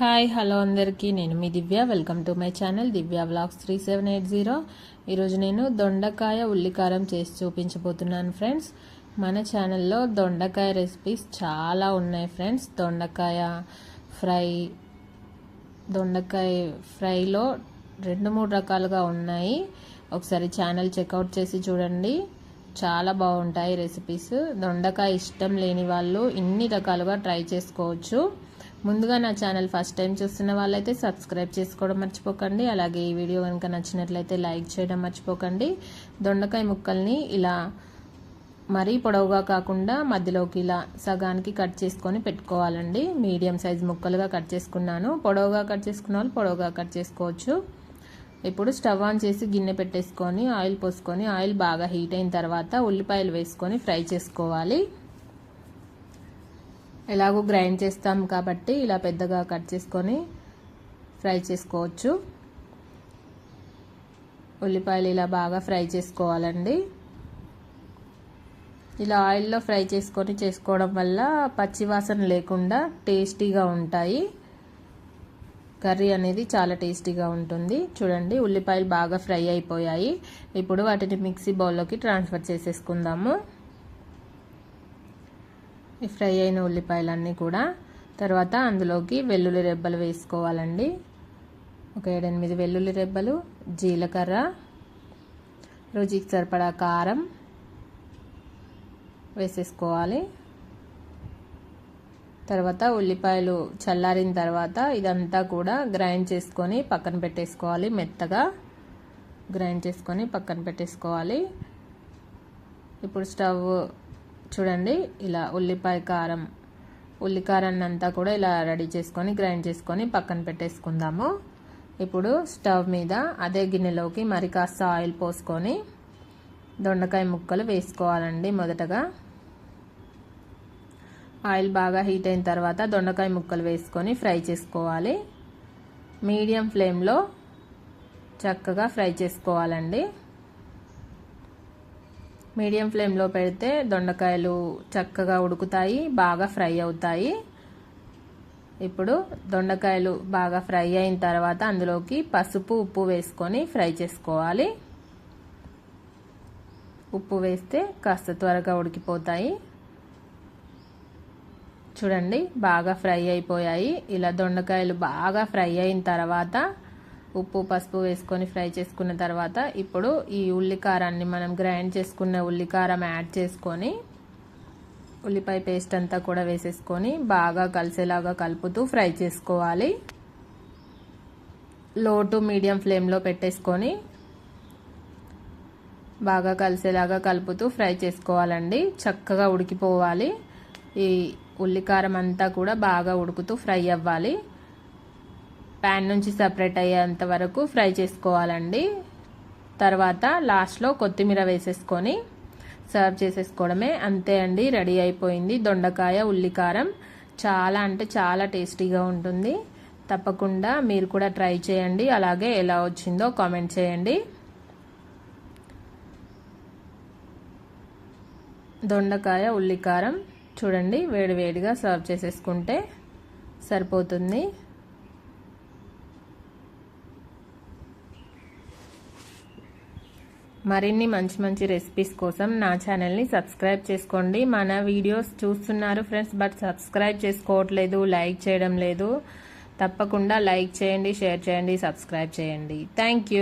Hi hello అందరికీ. నేను మీ Divya. Welcome to my channel Divya vlogs three seven eight zero. ఈరోజు నేను దొండకాయ ఉల్లికారం చేసి చూపించబోతున్నాను ఫ్రెండ్స్. మన ఛానల్లో దొండకాయ రెసిపీస్ చాలా ఉన్నాయి ఫ్రెండ్స్. దొండకాయ ఫ్రై దొండకాయ ఫ్రైలో రెండు మూడు రకాలుగా ఉన్నాయి. ఒకసారి ఛానల్ చెక్అవుట్ చేసి చూడండి. చాలా బాగుంటాయి రెసిపీస్. దొండకాయ ఇష్టం లేని వాళ్ళు ఇన్ని రకాలుగా ట్రై చేసుకోవచ్చు. ముందుగా నా ఛానల్ ఫస్ట్ టైం చూస్తున్న వాళ్ళైతే సబ్స్క్రైబ్ చేసుకోవడం మర్చిపోకండి. అలాగే ఈ వీడియో కనుక నచ్చినట్లయితే లైక్ చేయడం మర్చిపోకండి. దొండకాయ ముక్కల్ని ఇలా మరీ పొడవుగా కాకుండా మధ్యలోకి ఇలా సగానికి కట్ చేసుకొని పెట్టుకోవాలండి. మీడియం సైజ్ ముక్కలుగా కట్ చేసుకున్నాను. పొడవుగా కట్ చేసుకున్న వాళ్ళు పొడవుగా కట్ చేసుకోవచ్చు. ఇప్పుడు స్టవ్ ఆన్ చేసి గిన్నె పెట్టేసుకొని ఆయిల్ పోసుకొని ఆయిల్ బాగా హీట్ అయిన తర్వాత ఉల్లిపాయలు వేసుకొని ఫ్రై చేసుకోవాలి. ఎలాగో గ్రైండ్ చేస్తాం కాబట్టి ఇలా పెద్దగా కట్ చేసుకొని ఫ్రై చేసుకోవచ్చు. ఉల్లిపాయలు ఇలా బాగా ఫ్రై చేసుకోవాలండి. ఇలా ఆయిల్లో ఫ్రై చేసుకొని చేసుకోవడం వల్ల పచ్చివాసన లేకుండా టేస్టీగా ఉంటాయి. కర్రీ అనేది చాలా టేస్టీగా ఉంటుంది. చూడండి ఉల్లిపాయలు బాగా ఫ్రై అయిపోయాయి. ఇప్పుడు వాటిని మిక్సీ బౌల్లోకి ట్రాన్స్ఫర్ చేసేసుకుందాము. ఈ ఫ్రై అయిన ఉల్లిపాయలన్నీ కూడా తర్వాత అందులోకి వెల్లుల్లి రెబ్బలు వేసుకోవాలండి. ఒక ఏడెనిమిది వెల్లుల్లి రెబ్బలు జీలకర్ర రుచికి సరిపడా కారం వేసేసుకోవాలి. తర్వాత ఉల్లిపాయలు చల్లారిన తర్వాత ఇదంతా కూడా గ్రైండ్ చేసుకొని పక్కన పెట్టేసుకోవాలి. మెత్తగా గ్రైండ్ చేసుకొని పక్కన పెట్టేసుకోవాలి. ఇప్పుడు స్టవ్ చూడండి ఇలా ఉల్లిపాయ కారం ఉల్లికారాన్ని అంతా కూడా ఇలా రెడీ చేసుకొని గ్రైండ్ చేసుకొని పక్కన పెట్టేసుకుందాము. ఇప్పుడు స్టవ్ మీద అదే గిన్నెలోకి మరి కాస్త ఆయిల్ పోసుకొని దొండకాయ ముక్కలు వేసుకోవాలండి మొదటగా. ఆయిల్ బాగా హీట్ అయిన తర్వాత దొండకాయ ముక్కలు వేసుకొని ఫ్రై చేసుకోవాలి. మీడియం ఫ్లేమ్లో చక్కగా ఫ్రై చేసుకోవాలండి. మీడియం ఫ్లేమ్లో పెడితే దొండకాయలు చక్కగా ఉడుకుతాయి బాగా ఫ్రై అవుతాయి. ఇప్పుడు దొండకాయలు బాగా ఫ్రై అయిన తర్వాత అందులోకి పసుపు ఉప్పు వేసుకొని ఫ్రై చేసుకోవాలి. ఉప్పు వేస్తే కాస్త త్వరగా ఉడికిపోతాయి. చూడండి బాగా ఫ్రై అయిపోయాయి. ఇలా దొండకాయలు బాగా ఫ్రై అయిన తర్వాత ఉప్పు పసుపు వేసుకొని ఫ్రై చేసుకున్న తర్వాత ఇప్పుడు ఈ ఉల్లికారాన్ని మనం గ్రైండ్ చేసుకున్న ఉల్లికారం యాడ్ చేసుకొని ఉల్లిపాయ పేస్ట్ అంతా కూడా వేసేసుకొని బాగా కలిసేలాగా కలుపుతూ ఫ్రై చేసుకోవాలి. లో టు మీడియం ఫ్లేమ్లో పెట్టేసుకొని బాగా కలిసేలాగా కలుపుతూ ఫ్రై చేసుకోవాలండి. చక్కగా ఉడికిపోవాలి. ఈ ఉల్లికారం అంతా కూడా బాగా ఉడుకుతూ ఫ్రై అవ్వాలి. ప్యాన్ నుంచి సపరేట్ అయ్యేంత వరకు ఫ్రై చేసుకోవాలండి. తర్వాత లాస్ట్లో కొత్తిమీర వేసేసుకొని సర్వ్ చేసేసుకోవడమే. అంతే అండి రెడీ అయిపోయింది. దొండకాయ ఉల్లికారం చాలా అంటే చాలా టేస్టీగా ఉంటుంది. తప్పకుండా మీరు కూడా ట్రై చేయండి. అలాగే ఎలా వచ్చిందో కామెంట్ చేయండి. దొండకాయ ఉల్లికారం చూడండి వేడివేడిగా సర్వ్ చేసేసుకుంటే సరిపోతుంది. మరిన్ని మంచి మంచి రెసిపీస్ కోసం నా ఛానల్ని సబ్స్క్రైబ్ చేసుకోండి. మన వీడియోస్ చూస్తున్నారు ఫ్రెండ్స్ బట్ సబ్స్క్రైబ్ చేసుకోవట్లేదు లైక్ చేయడం లేదు. తప్పకుండా లైక్ చేయండి షేర్ చేయండి సబ్స్క్రైబ్ చేయండి. థ్యాంక్